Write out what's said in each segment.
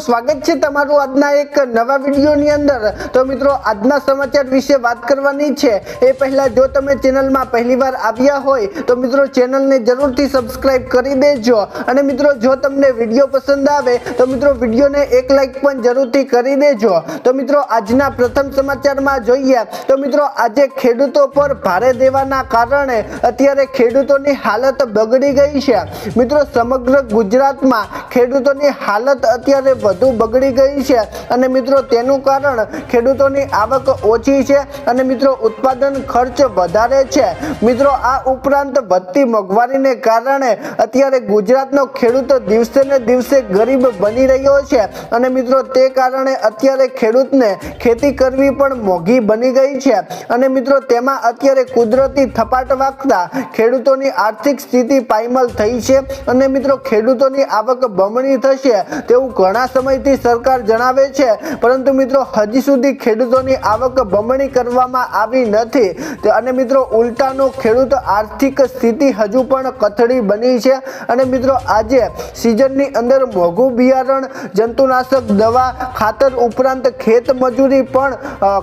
સ્વાગત છે તમારું આજના એક નવા વિડીયોની અંદર. તો મિત્રો, આજના સમાચાર વિશે વાત કરવાની છે. એ પહેલાં જો તમે ચેનલમાં પહેલીવાર આવ્યા હોય, તો મિત્રો ચેનલને જરૂરથી સબસ્ક્રાઈબ કરી દેજો. અને મિત્રો, જો તમને વીડિયો પસંદ આવે, તો મિત્રો વિડીયોને એક લાઈક પણ જરૂરથી કરી દેજો. તો મિત્રો, આજના પ્રથમ સમાચારમાં જોઈએ, તો મિત્રો, આજે ખેડૂતો પર ભારે દેવાના કારણે અત્યારે ખેડૂતોની હાલત બગડી ગઈ છે. મિત્રો, સમગ્ર ગુજરાતમાં ખેડૂતોની હાલત અત્યારે વધુ બગડી ગઈ છે. અને મિત્રો, તેનું કારણ ખેડૂતોની આવક ઓછી છે અને મિત્રો, ઉત્પાદન ખર્ચ વધારે છે. મિત્રો, આ ઉપરાંત વધતી મોંઘવારીને કારણે અત્યારે ગુજરાતનો ખેડૂત દિવસે ને દિવસે ગરીબ બની રહ્યો છે. અને મિત્રો, તે કારણે અત્યારે ખેડૂતને ખેતી કરવી પણ મોંઘી બની ગઈ છે. અને મિત્રો, તેમાં અત્યારે કુદરતી થપાટ વાગતા ખેડૂતોની આર્થિક સ્થિતિ પાયમાલ થઈ છે. અને મિત્રો, ખેડૂતોની આવક બમણી થશે તેવું ઘણા સમયથી સરકાર જણાવે છે. પરંતુ મિત્રો, હજી સુધી ખેડૂતોની આવક બમણી કરવામાં આવી નથી. અને મિત્રો, ઉલટાનો ખેડૂત આર્થિક સ્થિતિ હજુ પણ કથળી બની છે. અને મિત્રો, આજે સિઝનની અંદર મોંઘું બિયારણ, જંતુનાશક દવા, ખાતર ઉપરાંત ખેત મજૂરી પણ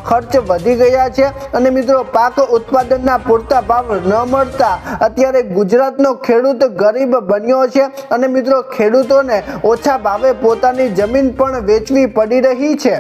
ખર્ચ વધી ગયા છે. અને મિત્રો, પાક ઉત્પાદનના પૂરતા ભાવ ન મળતા અત્યારે ગુજરાતનો ખેડૂત ગરીબ બન્યો છે. અને મિત્રો, ખેડૂતોને ઓછા ભાવે પોતાની જમીન પણ વેચવી પડી રહી છે.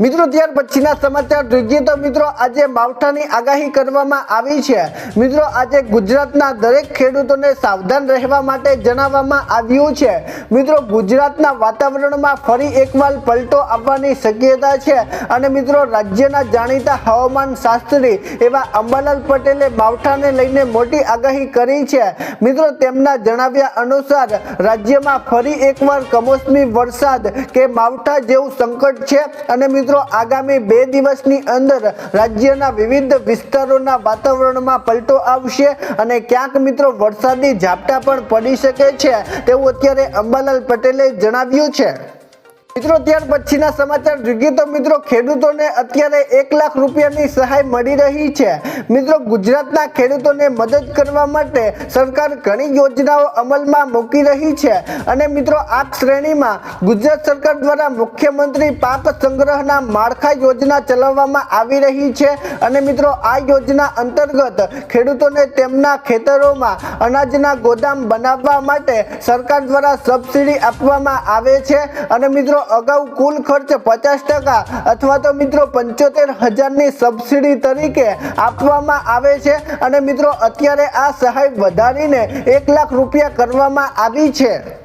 મિત્રો, ત્યાર પછીના સમાચાર જોઈએ તો મિત્રો, આજે માવઠાની આગાહી કરવામાં આવી છે. મિત્રો, આજે ગુજરાતના દરેક ખેડૂતોને સાવધાન રહેવા માટે જણાવવામાં આવ્યું છે. મિત્રો, ગુજરાતના વાતાવરણમાં ફરી એકવાર પલટો આવવાની શક્યતા છે. અને મિત્રો, રાજ્યના જાણીતા હવામાન શાસ્ત્રી એવા અંબાલાલ પટેલે માવઠાને લઈને મોટી આગાહી કરી છે. મિત્રો, તેમના જણાવ્યા અનુસાર, રાજ્યમાં ફરી એકવાર કમોસમી વરસાદ કે માવઠા જેવું સંકટ છે. અને મિત્રો, આગામી બે દિવસની અંદર રાજ્યના વિવિધ વિસ્તારોના વાતાવરણમાં પલટો આવશે અને ક્યાંક મિત્રો વરસાદી ઝાપટા પણ પડી શકે છે. તેવું અત્યારે અંબાલાલ પટેલે જણાવ્યું છે. મિત્રો, ત્યાર પછીના સમાચાર જોઈએ તો મિત્રો, ખેડૂતોને અત્યારે એક લાખ રૂપિયાની સહાય મળી રહી છે. મિત્રો, ગુજરાતના ખેડૂતોને મદદ કરવા માટે સરકાર ઘણી યોજનાઓ અમલમાં મૂકી રહી છે. અને મિત્રો, આ શ્રેણીમાં ગુજરાત સરકાર દ્વારા મુખ્યમંત્રી પાક સંગ્રહના માળખા યોજના ચલાવવામાં આવી રહી છે. અને મિત્રો, આ યોજના અંતર્ગત ખેડૂતોને તેમના ખેતરોમાં અનાજના ગોદામ બનાવવા માટે સરકાર દ્વારા સબસિડી આપવામાં આવે છે. અને મિત્રો અગાઉ કુલ ખર્ચ પચાસ ટકા અથવા તો મિત્રો પંચોતેર હજારની સબસિડી તરીકે આપવામાં આવે છે. અને મિત્રો, અત્યારે આ સહાય વધારીને એક લાખ રૂપિયા કરવામાં આવી છે.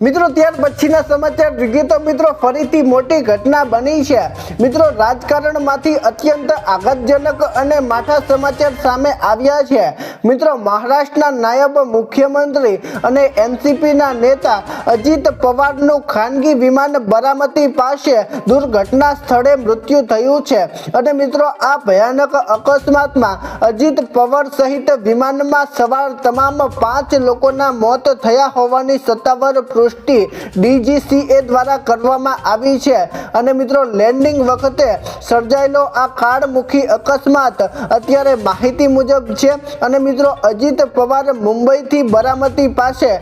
મિત્રો, ત્યાર પછીના સમાચાર જોઈએ તો મિત્રો, ફરીથી મોટી ઘટના બની છે. મિત્રો, રાજકારણમાંથી અત્યંત આઘાતજનક અને માઠા સમાચાર સામે આવ્યા છે. મિત્રો, મહારાષ્ટ્રના નાયબ મુખ્યમંત્રી અને એનસીપીના નેતા અજીત પવારનું ખાનગી વિમાન બરામતી પાસે દુર્ઘટના સ્થળે મૃત્યુ થયું છે. અને મિત્રો, આ ભયાનક અકસ્માતમાં અજીત પવાર સહિત વિમાનમાં સવાર તમામ પાંચ લોકોના મોત થયા હોવાની સત્તાવાર પુષ્ટિ ડીજીસીએ દ્વારા કરવામાં આવી છે. અને મિત્રો લેન્ડિંગ વખતે સર્જાયેલો આ કાળમુખી અકસ્માત અત્યારે માહિતી મુજબ છે. અને મિત્રો, અજીત પવાર મુંબઈથી બરામતી પાસે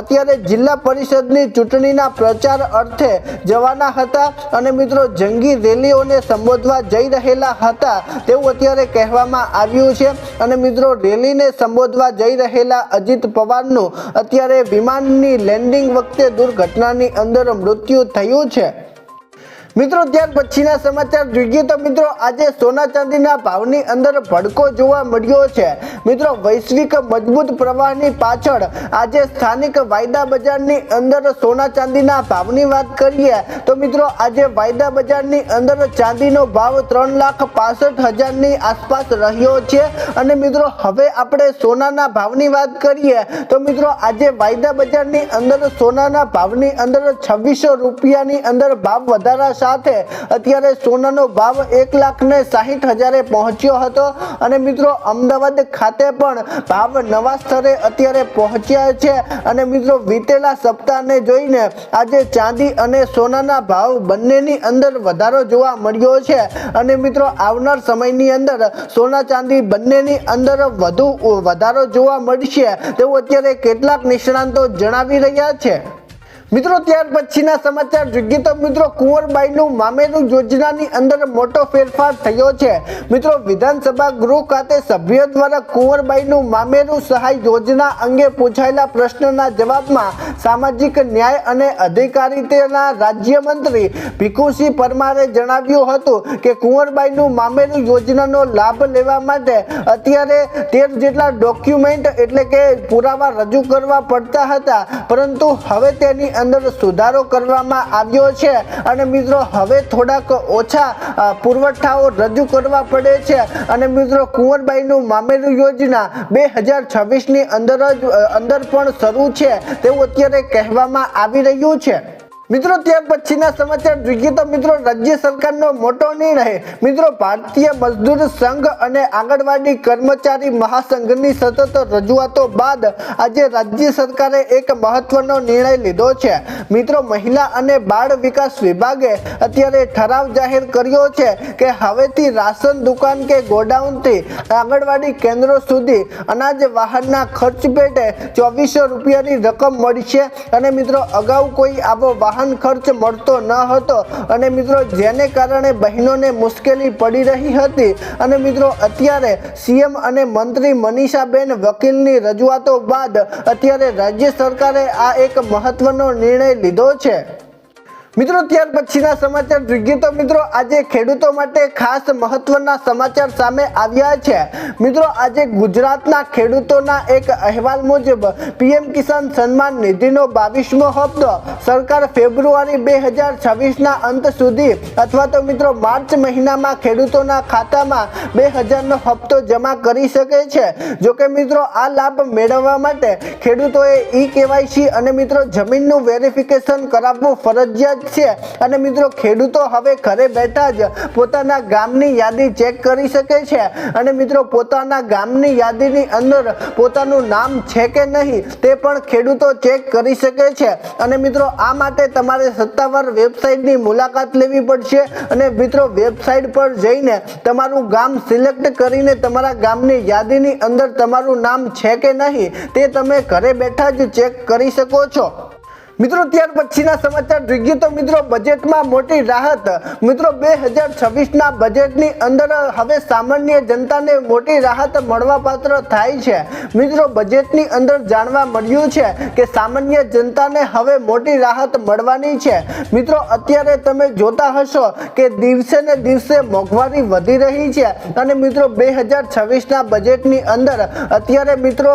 અત્યારે જિલ્લા પરિષદની ચૂંટણીના પ્રચાર અર્થે જવાના હતા. અને મિત્રો, જંગી રેલીઓને સંબોધવા જઈ રહેલા હતા. તેવું અત્યારે કહેવામાં આવ્યું છે. અને મિત્રો, રેલીને સંબોધવા જઈ રહેલા અજીત પવારનું અત્યારે વિમાનની લેન્ડિંગ વખતે દુર્ઘટનાની અંદર મૃત્યુ થયું છે. મિત્રો, ત્યાર પછીના સમાચાર જોઈએ તો મિત્રો, આજે સોના ચાંદીના ભાવની અંદર ભડકો જોવા મળ્યો છે. મિત્રો, વૈશ્વિક મજબૂત પ્રવાહની પાછળ આજે સ્થાનિક વાયદા બજારની અંદર સોના ચાંદીના ભાવની વાત કરીએ તો મિત્રો, આજે વાયદા બજારની અંદર ચાંદીનો ભાવ ત્રણ લાખ પાસઠ હજારની આસપાસ રહ્યો છે. અને મિત્રો, હવે આપણે સોનાના ભાવની વાત કરીએ તો મિત્રો, આજે વાયદા બજારની અંદર સોનાના ભાવની અંદર છવ્વીસો રૂપિયાની અંદર ભાવ વધારા સાથે અત્યારે સોનાનો ભાવ એક લાખ ને સાહીઠ હજારે પહોંચ્યો હતો. અને મિત્રો, અમદાવાદ ખાતે પણ ભાવ નવા સ્તરે અત્યારે પહોંચ્યા છે. અને મિત્રો, વીતેલા સપ્તાહને જોઈને આજે ચાંદી અને સોનાના ભાવ બંનેની અંદર વધારો જોવા મળ્યો છે. અને મિત્રો, આવનાર સમયની અંદર સોના ચાંદી બંનેની અંદર વધુ વધારો જોવા મળશે. તેવું અત્યારે કેટલાક નિષ્ણાંતો જણાવી રહ્યા છે. મિત્રો, ત્યાર પછીના સમાચાર જોઈએ તો મિત્રો, કુંવરબાઈનું મામેરું યોજનાની અંદર મોટો ફેરફાર થયો છે. મિત્રો, વિધાનસભા ગૃહ ખાતે સભ્યો દ્વારા કુંવરબાઈનું મામેરું સહાય યોજના અંગે પૂછાયેલા પ્રશ્નના જવાબમાં સામાજિક ન્યાય અને અધિકારીતાના રાજ્યમંત્રી ભીખુસિંહ પરમારે જણાવ્યું હતું કે કુંવરબાઈનું મામેરું યોજનાનો લાભ લેવા માટે અત્યારે તેર જેટલા ડોક્યુમેન્ટ એટલે કે પુરાવા રજૂ કરવા પડતા હતા. પરંતુ હવે તેની અંદર સુધારો કરવામાં આવ્યો છે. અને મિત્રો, હવે થોડાક ઓછા પુરવઠાઓ રજૂ કરવા પડે છે. અને મિત્રો, કુંવરબાઈનું મામેરું યોજના બે હજાર છવ્વીસની અંદર જ અંદર પણ શરૂ છે. તેવું અત્યારે કહેવામાં આવી રહ્યું છે. મિત્રો, ત્યાર પછીના સમાચાર જોઈએ તો મિત્રો, રાજ્ય સરકારનો મોટો નિર્ણય. મિત્રો, ભારતીય મજદૂર સંઘ અને આંગણવાડી કર્મચારી મહાસંઘની સતત રજૂઆતો બાદ આજે રાજ્ય સરકારે એક મહત્વનો નિર્ણય લીધો છે. મિત્રો, મહિલા અને બાળ વિકાસ વિભાગે અત્યારે ઠરાવ જાહેર કર્યો છે કે હવેથી રાશન દુકાન કે ગોડાઉનથી આંગણવાડી કેન્દ્રો સુધી અનાજ વાહનના ખર્ચ પેટે ચોવીસો રૂપિયાની રકમ મળશે. અને મિત્રો, અગાઉ કોઈ આવો વાહન ખર્ચ મળતો ન હતો. અને મિત્રો, જેને કારણે બહેનોને મુશ્કેલી પડી રહી હતી, અને મિત્રો, અત્યારે સીએમ અને મંત્રી મનીષાબેન વકીલની રજૂઆતો બાદ અત્યારે રાજ્ય સરકારે આ એક મહત્વનો નિર્ણય લીધો છે. મિત્રો, ત્યાર પછીના સમાચાર જોઈએ તો મિત્રો, આજે ખેડૂતો માટે ખાસ મહત્વના સમાચાર સામે આવ્યા છે. મિત્રો, આજે ગુજરાતના ખેડૂતોના એક અહેવાલ મુજબ પીએમ કિસાન સન્માન નિધિનો બાવીસમો હપ્તો સરકાર ફેબ્રુઆરી બે હજાર છવ્વીસના અંત સુધી અથવા તો મિત્રો, માર્ચ મહિનામાં ખેડૂતોના ખાતામાં બે હજારનો હપ્તો જમા કરી શકે છે. જોકે મિત્રો, આ લાભ મેળવવા માટે ખેડૂતોએ ઈ કેવાયસી અને મિત્રો, જમીનનું વેરિફિકેશન કરાવવું ફરજિયાત છે. અને મિત્રો, ખેડૂતો હવે ઘરે બેઠા જ પોતાના ગામની યાદી ચેક કરી શકે છે. અને મિત્રો, પોતાના ગામની યાદીની અંદર પોતાનું નામ છે કે નહીં, તે પણ ખેડૂતો ચેક કરી શકે છે. અને મિત્રો, આ માટે તમારે સત્તાવાર વેબસાઇટની મુલાકાત લેવી પડશે. અને મિત્રો, વેબસાઇટ પર જઈને તમારું ગામ સિલેક્ટ કરીને તમારા ગામની યાદીની અંદર તમારું નામ છે કે નહીં, તે તમે ઘરે બેઠા જ ચેક કરી શકો છો. મિત્રો, ત્યાર પછીના સમાચાર જોઈએ તો મિત્રો, બજેટમાં મોટી રાહત. મિત્રો બે હજાર છવ્વીસના બજેટની અંદર હવે સામાન્ય જનતાને મોટી રાહત મળવાપાત્ર થાય છે. મિત્રો, બજેટની અંદર જાણવા મળ્યું છે કે સામાન્ય જનતાને હવે મોટી રાહત મળવાની છે. મિત્રો, અત્યારે તમે જોતા હશો કે દિવસે ને દિવસે મોંઘવારી વધી રહી છે. અને મિત્રો બે હજાર છવ્વીસના બજેટની અંદર અત્યારે મિત્રો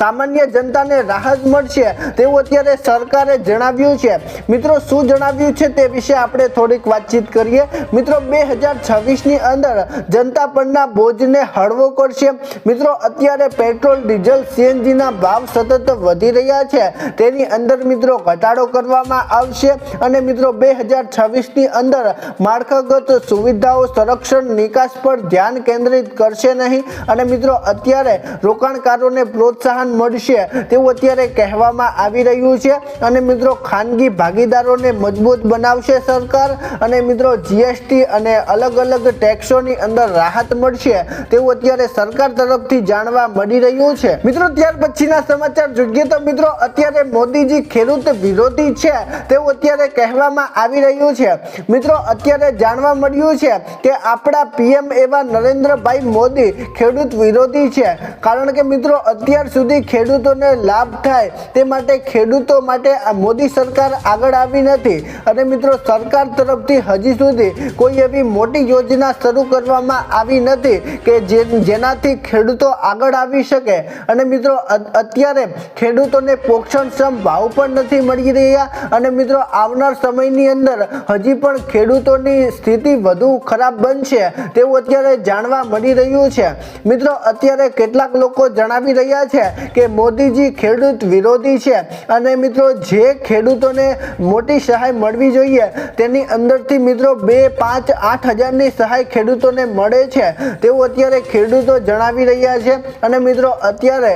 સામાન્ય જનતાને રાહત મળશે. તેવું અત્યારે સરકારે જણાવ્યું છે. મિત્રો, શું જણાવ્યું છે તે વિશે આપણે થોડીક વાતચીત કરીએ. મિત્રો, બે હજાર છવ્વીસની અંદર જનતા પરના બોજને હળવો કરશે. મિત્રો, અત્યારે પેટ્રોલ, ડીઝલ, સીએનજીના ભાવ સતત વધી રહ્યા છે. તેની અંદર, મિત્રો, ઘટાડો કરવામાં આવશે. અને મિત્રો, બે હજાર છવ્વીસની અંદર માળખાગત સુવિધાઓ, સંરક્ષણ, નિકાસ પર ધ્યાન કેન્દ્રિત કરશે નહીં. અને મિત્રો, અત્યારે રોકાણકારોને પ્રોત્સાહન મળશે તેવું અત્યારે કહેવામાં આવી રહ્યું છે. અને મિત્રો ખાનગી ભાગીદારોને મજબૂત બનાવશે સરકાર અને મિત્રો જીએસટી અને અલગ અલગ ટેક્સોની અંદર રાહત મળશે તેવું અત્યારે સરકાર તરફથી જાણવા મળી રહ્યું છે. મિત્રો ત્યાર પછીના સમાચાર જોઈએ તો મિત્રો અત્યારે મોદીજી ખેડૂત વિરોધી છે તેવું અત્યારે કહેવામાં આવી રહ્યું છે. મિત્રો અત્યારે જાણવા મળ્યું છે કે આપણા પીએમ એવા નરેન્દ્રભાઈ મોદી ખેડૂત વિરોધી છે. કારણ કે મિત્રો અત્યાર સુધી ખેડૂતોને લાભ થાય તે માટે ખેડૂતો માટે આ મોદી સરકાર આગળ આવી નથી. અને મિત્રો, સરકાર તરફથી હજી સુધી કોઈ એવી મોટી યોજના શરૂ કરવામાં આવી નથી કે જે જેનાથી ખેડૂતો આગળ આવી શકે. અને મિત્રો અત્યારે ખેડૂતોને પોષણક્ષમ ભાવ પણ નથી મળી રહ્યા. અને મિત્રો, આવનાર સમયની અંદર હજી પણ ખેડૂતોની સ્થિતિ વધુ ખરાબ બનશે તેવું અત્યારે જાણવા મળી રહ્યું છે. મિત્રો, અત્યારે કેટલાક લોકો જણાવી રહ્યા છે કે મોદીજી ખેડૂત વિરોધી છે અને મિત્રો, જે ખેડૂતોને મોટી સહાય મળવી જોઈએ, તેની અંદરથી મિત્રો બે પાંચ આઠ હજારની સહાય ખેડૂતોને મળે છે. તેવું અત્યારે ખેડૂતો જણાવી રહ્યા છે. અને મિત્રો, અત્યારે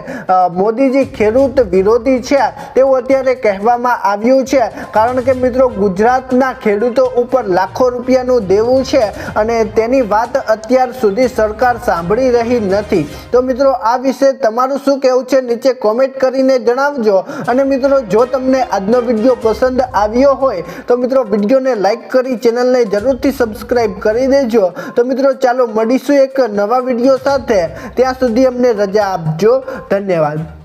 મોદીજી ખેડૂત વિરોધી છે તેવું અત્યારે કહેવામાં આવ્યું છે. કારણ કે મિત્રો, ગુજરાતના ખેડૂતો ઉપર લાખો રૂપિયાનું દેવું છે અને તેની વાત અત્યાર સુધી સરકાર સાંભળી રહી નથી. તો મિત્રો, આ વિશે તમારું શું કહેવું છે? નીચે કોમેન્ટ કરીને જણાવજો. અને મિત્રો જો તમને આજનો વીડિયો પસંદ આવ્યો હોય, તો મિત્રો વિડીયોને લાઈક કરી ચેનલને જરૂરથી સબસ્ક્રાઈબ કરી દેજો. તો મિત્રો ચાલો મળીશું એક નવા વીડિયો સાથે. ત્યાં સુધી અમને રજા આપજો. ધન્યવાદ.